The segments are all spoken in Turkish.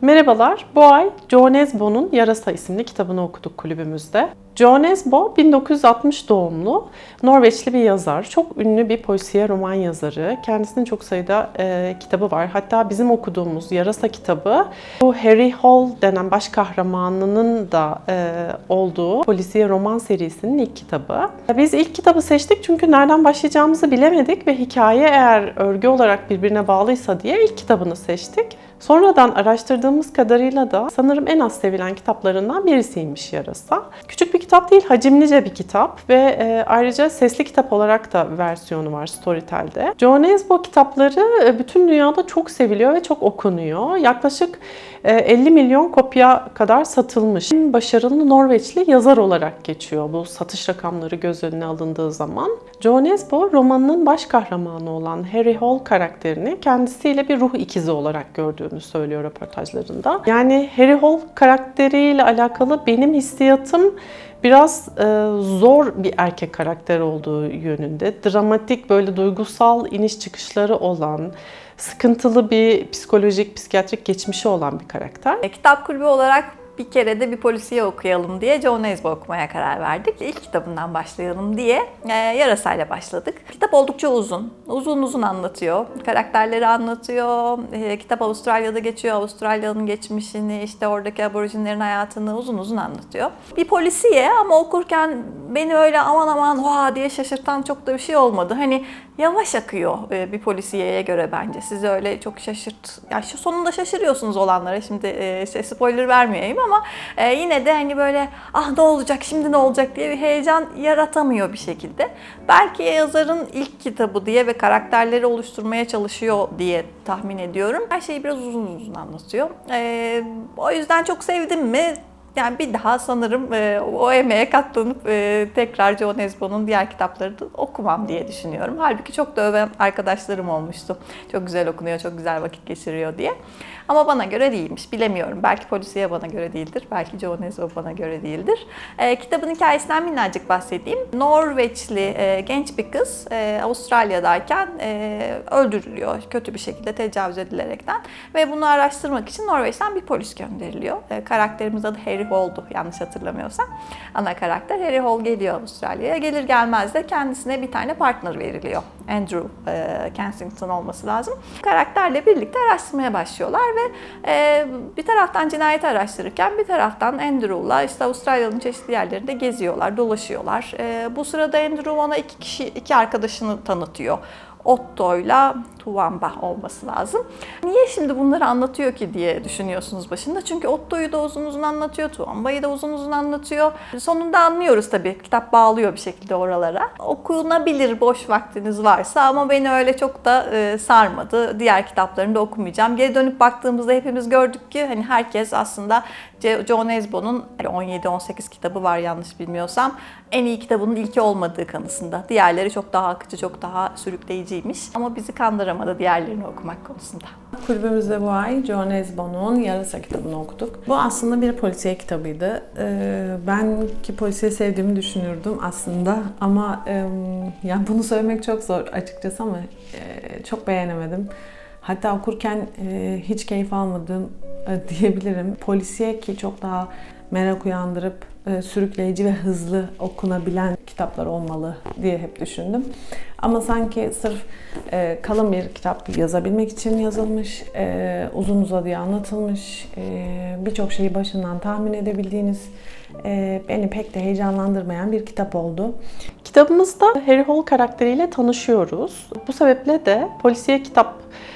Merhabalar, bu ay Joe Nesbo'nun Yarasa isimli kitabını okuduk kulübümüzde. Joe Nesbo 1960 doğumlu Norveçli bir yazar. Çok ünlü bir polisiye roman yazarı. Kendisinin çok sayıda e, kitabı var. Hatta bizim okuduğumuz Yarasa kitabı bu Harry Hole denen baş kahramanının da e, olduğu polisiye roman serisinin ilk kitabı. Biz ilk kitabı seçtik çünkü nereden başlayacağımızı bilemedik ve hikaye eğer örgü olarak birbirine bağlıysa diye ilk kitabını seçtik. Sonradan araştırdığımız kadarıyla da sanırım en az sevilen kitaplarından birisiymiş Yarasa. Küçük bir kitap değil, hacimlice bir kitap ve e, ayrıca sesli kitap olarak da versiyonu var Storytel'de. Joe Nesbo kitapları e, bütün dünyada çok seviliyor ve çok okunuyor. Yaklaşık 50 milyon kopya kadar satılmış. En başarılı Norveçli yazar olarak geçiyor bu satış rakamları göz önüne alındığı zaman. Joe Nesbo romanının baş kahramanı olan Harry Hole karakterini kendisiyle bir ruh ikizi olarak gördüğünü söylüyor röportajlarında. Yani Harry Hole karakteriyle alakalı benim hissiyatım biraz e, zor bir erkek karakter olduğu yönünde. Dramatik böyle duygusal iniş çıkışları olan, sıkıntılı bir psikolojik, psikiyatrik geçmişi olan bir karakter. E, Kitap kulübü olarak bir kere de bir polisiye okuyalım diye Joe Nesbo okumaya karar verdik. İlk kitabından başlayalım diye e, yarasayla başladık. Kitap oldukça uzun. Uzun uzun anlatıyor. Karakterleri anlatıyor. E, kitap Avustralya'da geçiyor. Avustralya'nın geçmişini, işte oradaki aborjinlerin hayatını uzun uzun anlatıyor. Bir polisiye ama okurken beni öyle aman aman vaa diye şaşırtan çok da bir şey olmadı. Hani yavaş akıyor e, bir polisiyeye göre bence. Sizi öyle çok şaşırt... Ya şu sonunda şaşırıyorsunuz olanlara. Şimdi e, şey, spoiler vermeyeyim ama e, yine de hani böyle ah ne olacak şimdi ne olacak diye bir heyecan yaratamıyor bir şekilde. Belki yazarın ilk kitabı diye ve karakterleri oluşturmaya çalışıyor diye tahmin ediyorum. Her şeyi biraz uzun uzun anlatıyor. O yüzden çok sevdim mi? Yani bir daha sanırım e, o emeğe katlanıp e, tekrar Joe Nesbo'nun diğer kitapları da okumam diye düşünüyorum. Halbuki çok da öven arkadaşlarım olmuştu. Çok güzel okunuyor, çok güzel vakit geçiriyor diye. Ama bana göre değilmiş. Bilemiyorum. Belki polisiye bana göre değildir. Belki Joe Nesbo bana göre değildir. E, kitabın hikayesinden minnacık bahsedeyim. Norveçli e, genç bir kız e, Avustralya'dayken e, öldürülüyor. Kötü bir şekilde tecavüz edilerekten. Ve bunu araştırmak için Norveç'ten bir polis gönderiliyor. E, karakterimiz adı Harry Hall'du yanlış hatırlamıyorsam. Ana karakter Harry Hall geliyor Avustralya'ya. Gelir gelmez de kendisine bir tane partner veriliyor. Andrew e, Kensington olması lazım. Karakterle birlikte araştırmaya başlıyorlar ve e, bir taraftan cinayeti araştırırken bir taraftan Andrew'la işte Avustralya'nın çeşitli yerlerinde geziyorlar, dolaşıyorlar. E, bu sırada Andrew ona iki kişi, iki arkadaşını tanıtıyor. Otto'yla Tuvamba olması lazım. Niye şimdi bunları anlatıyor ki diye düşünüyorsunuz başında. Çünkü Otto'yu da uzun uzun anlatıyor, Tuvamba'yı da uzun uzun anlatıyor. Sonunda anlıyoruz tabii. Kitap bağlıyor bir şekilde oralara. Okunabilir boş vaktiniz varsa ama beni öyle çok da e, sarmadı. Diğer kitaplarını da okumayacağım. Geri dönüp baktığımızda hepimiz gördük ki hani herkes aslında Joe Nesbo'nun 17-18 kitabı var yanlış bilmiyorsam. En iyi kitabının ilki olmadığı kanısında. Diğerleri çok daha akıcı, çok daha sürükleyiciymiş. Ama bizi kandıramadı diğerlerini okumak konusunda. Kulübümüzde bu ay Joe Nesbo'nun Yarasa kitabını okuduk. Bu aslında bir polisiye kitabıydı. Ee, ben ki polisiye sevdiğimi düşünürdüm aslında ama yani bunu söylemek çok zor açıkçası ama e, çok beğenemedim. Hatta okurken e, hiç keyif almadım e, diyebilirim. Polisiye ki çok daha merak uyandırıp sürükleyici ve hızlı okunabilen kitaplar olmalı diye hep düşündüm. Ama sanki sırf e, kalın bir kitap yazabilmek için yazılmış, e, uzun uzadıya anlatılmış, e, birçok şeyi başından tahmin edebildiğiniz, e, beni pek de heyecanlandırmayan bir kitap oldu. Kitabımızda Harry Hole karakteriyle tanışıyoruz. Bu sebeple de polisiye kitap e,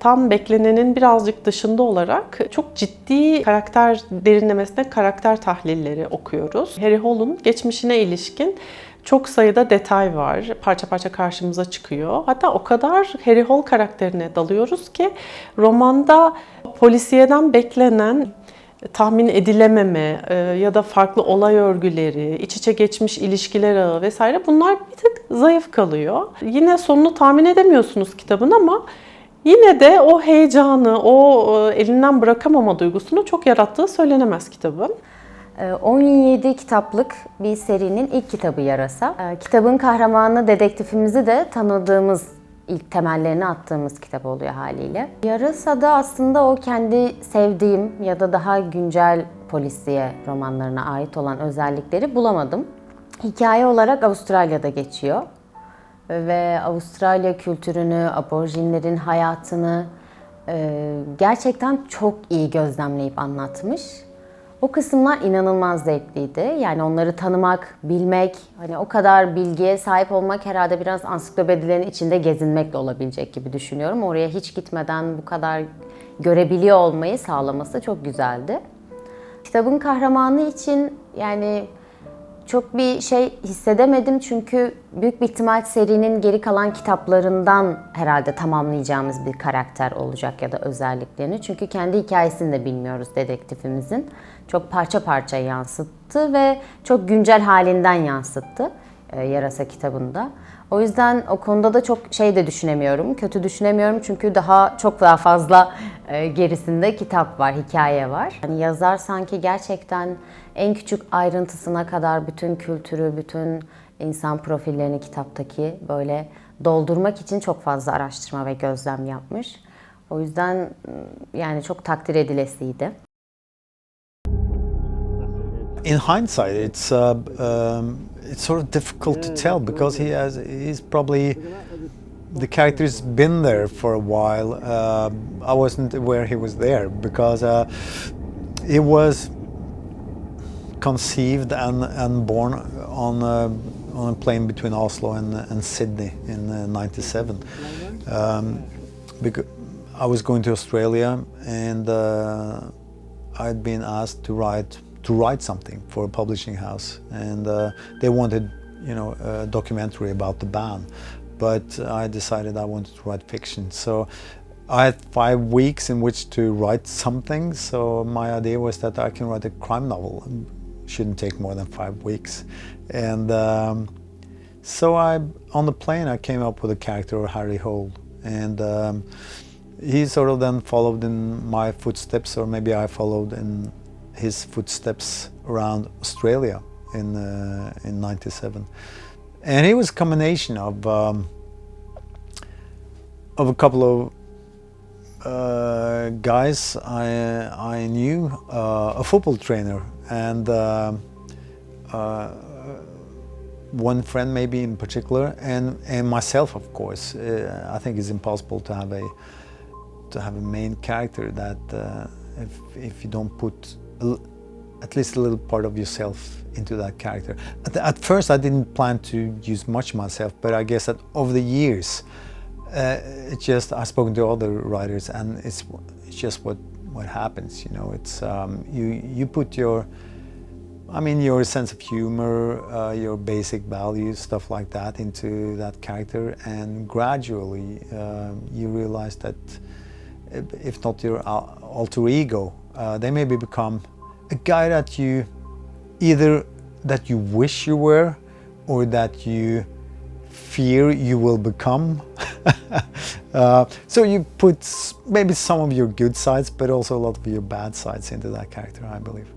tam beklenenin birazcık dışında olarak çok ciddi karakter derinlemesine karakter tahlilleri okuyoruz. Harry Hole'un geçmişine ilişkin çok sayıda detay var. Parça parça karşımıza çıkıyor. Hatta o kadar Harry Hole karakterine dalıyoruz ki romanda polisiyeden beklenen tahmin edilememe e, ya da farklı olay örgüleri, iç içe geçmiş ilişkiler ağı vesaire bunlar bir tık zayıf kalıyor. Yine sonunu tahmin edemiyorsunuz kitabın ama Yine de o heyecanı, o e, elinden bırakamama duygusunu çok yarattığı söylenemez kitabın. 17 Ee, kitaplık bir serinin ilk kitabı Yarasa. Ee, Kitabın kahramanı dedektifimizi de tanıdığımız ilk temellerini attığımız kitap oluyor haliyle. Yarasa'da aslında o kendi sevdiğim ya da daha güncel polisiye romanlarına ait olan özellikleri bulamadım. Hikaye olarak Avustralya'da geçiyor ve Avustralya kültürünü, aborjinlerin hayatını e, gerçekten çok iyi gözlemleyip anlatmış. O kısımlar inanılmaz zevkliydi. Yani onları tanımak, bilmek, hani o kadar bilgiye sahip olmak herhalde biraz ansiklopedilerin içinde gezinmekle olabilecek gibi düşünüyorum. Oraya hiç gitmeden bu kadar görebiliyor olmayı sağlaması çok güzeldi. Kitabın kahramanı için yani çok bir şey hissedemedim çünkü büyük bir ihtimal serinin geri kalan kitaplarından herhalde tamamlayacağımız bir karakter olacak ya da özelliklerini. Çünkü kendi hikayesini de bilmiyoruz dedektifimizin. Çok parça parça yansıttı ve çok güncel halinden yansıttı e, Yarasa kitabında. O yüzden o konuda da çok şey de düşünemiyorum, kötü düşünemiyorum çünkü daha çok daha fazla e, gerisinde kitap var, hikaye var. Hani yazar sanki gerçekten en küçük ayrıntısına kadar bütün kültürü, bütün insan profillerini kitaptaki böyle doldurmak için çok fazla araştırma ve gözlem yapmış. O yüzden yani çok takdir edilesiydi. In hindsight, it's uh, um, it's sort of difficult to tell because he has he's probably the character's been there for a while. Uh, I wasn't aware he was there because uh, he was conceived and, and born on a, on a plane between Oslo and, and Sydney in '97. Um, because I was going to Australia and uh, I'd been asked to write to write something for a publishing house, and uh, they wanted, you know, a documentary about the ban, but I decided I wanted to write fiction. So I had five weeks in which to write something. So my idea was that I can write a crime novel. Shouldn't take more than five weeks, and um, so I, on the plane, I came up with a character Harry Hole, and um, he sort of then followed in my footsteps, or maybe I followed in his footsteps around Australia in uh, in '97, and he was a combination of um, of a couple of uh, guys I I knew, uh, a football trainer, and uh, uh, one friend maybe in particular, and and myself, of course. Uh, I think it's impossible to have a to have a main character that if if you don't put at least a little part of yourself into that character. At, at first, I didn't plan to use much myself, but I guess that over the years, uh, it just I've spoken to other writers, and it's it's just what what happens. You know, it's um, you you put your I mean, your sense of humor, uh, your basic values, stuff like that, into that character, and gradually uh, you realize that if- if not your alter ego, uh, they maybe become a guy that you either that you wish you were, or that you fear you will become. uh, so you put maybe some of your good sides, but also a lot of your bad sides into that character, I believe.